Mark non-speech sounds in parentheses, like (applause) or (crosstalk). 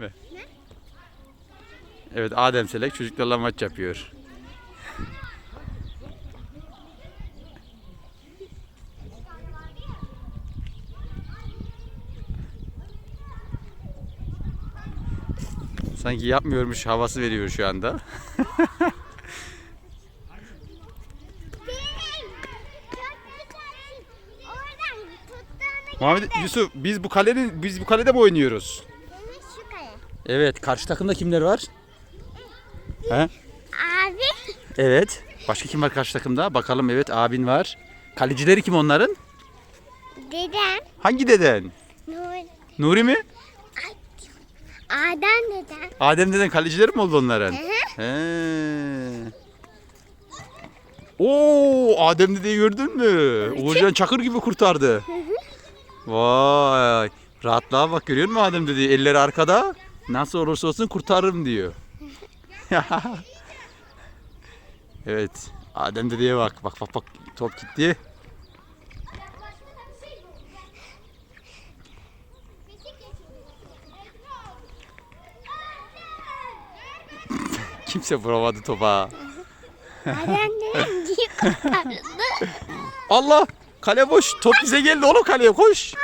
mi? Evet Adem Selek çocuklarla maç yapıyor. Sanki yapmıyormuş havası veriyor şu anda. (laughs) Muhammed Yusuf biz bu kalenin biz bu kalede mi oynuyoruz? Evet karşı takımda kimler var? He? Abi. Evet. Başka kim var karşı takımda? Bakalım evet abin var. Kalecileri kim onların? Dedem. Hangi deden? Nur. Nuri mi? Adem dedem. Adem deden kalecileri mi oldu onların? Hı hı. He. Oo, Adem dedeyi gördün mü? Uğurcan Çakır gibi kurtardı. Vay. Rahatlığa bak görüyor musun Adem dedeyi? Elleri arkada. Nasıl olursa olsun kurtarırım diyor. (laughs) evet. Adem dedeye bak. Bak bak bak. Top gitti. (laughs) Kimse vuramadı topa. Adem (laughs) kurtardı. Allah! Kale boş. Top bize geldi oğlum kaleye koş.